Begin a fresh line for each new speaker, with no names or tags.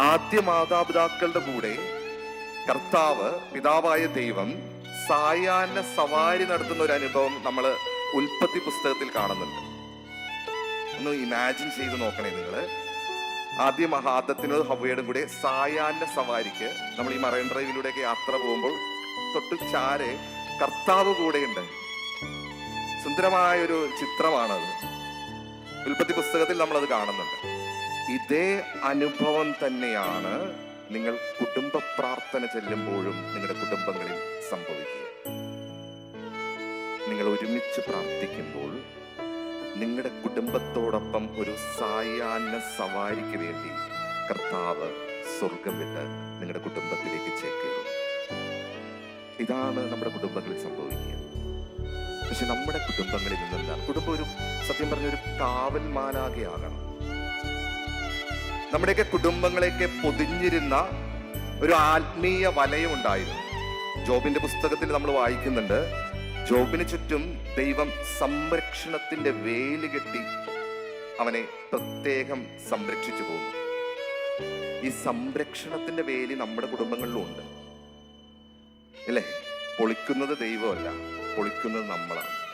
ആദ്യ മാതാപിതാക്കളുടെ കൂടെ കർത്താവ് പിതാവായ ദൈവം സായാഹ്ന സവാരി നടത്തുന്ന ഒരു അനുഭവം നമ്മൾ ഉൽപ്പത്തി പുസ്തകത്തിൽ കാണുന്നുണ്ട്. ഒന്ന് ഇമാജിൻ ചെയ്ത് നോക്കണേ നിങ്ങൾ ആദ്യ മഹാദത്തിനോട് ഹവയുടെ കൂടെ സായാഹ്ന സവാരിക്ക് നമ്മൾ ഈ മറൈൻ ഡ്രൈവിലൂടെയൊക്കെ യാത്ര പോകുമ്പോൾ തൊട്ട് ചാരെ കർത്താവ് കൂടെയുണ്ട്. സുന്ദരമായ ഒരു ചിത്രമാണത്. ഉൽപ്പത്തി പുസ്തകത്തിൽ നമ്മളത് കാണുന്നുണ്ട്. ഇതേ അനുഭവം തന്നെയാണ് നിങ്ങൾ കുടുംബ പ്രാർത്ഥന ചെല്ലുമ്പോഴും നിങ്ങളുടെ കുടുംബങ്ങളിൽ സംഭവിക്കുക. നിങ്ങൾ ഒരുമിച്ച് പ്രാർത്ഥിക്കുമ്പോൾ നിങ്ങളുടെ കുടുംബത്തോടൊപ്പം ഒരു സായാഹ്ന സവാരിക്ക് വേണ്ടി കർത്താവ് സ്വർഗം വിട്ട് നിങ്ങളുടെ കുടുംബത്തിലേക്ക് ചേക്കേറും. ഇതാണ് നമ്മുടെ കുടുംബങ്ങളിൽ സംഭവിക്കുക. പക്ഷെ നമ്മുടെ കുടുംബങ്ങളിൽ നിന്നെന്താണ്? കുടുംബം ഒരു സത്യം പറഞ്ഞ ഒരു കാവൽ മാലാകെയാകണം നമ്മുടെയൊക്കെ കുടുംബങ്ങളെയൊക്കെ പൊതിഞ്ഞിരുന്ന ഒരു ആത്മീയ വലയം ഉണ്ടായിരുന്നു. ജോബിന്റെ പുസ്തകത്തിൽ നമ്മൾ വായിക്കുന്നുണ്ട് ജോബിന് ചുറ്റും ദൈവം സംരക്ഷണത്തിന്റെ വേലി കെട്ടി അവനെ പ്രത്യേകം സംരക്ഷിച്ചു പോകുന്നു. ഈ സംരക്ഷണത്തിന്റെ വേലി നമ്മുടെ കുടുംബങ്ങളിലും ഉണ്ട്. അല്ലേ? പൊളിക്കുന്നത് ദൈവമല്ല പൊളിക്കുന്നത് നമ്മളാണ്.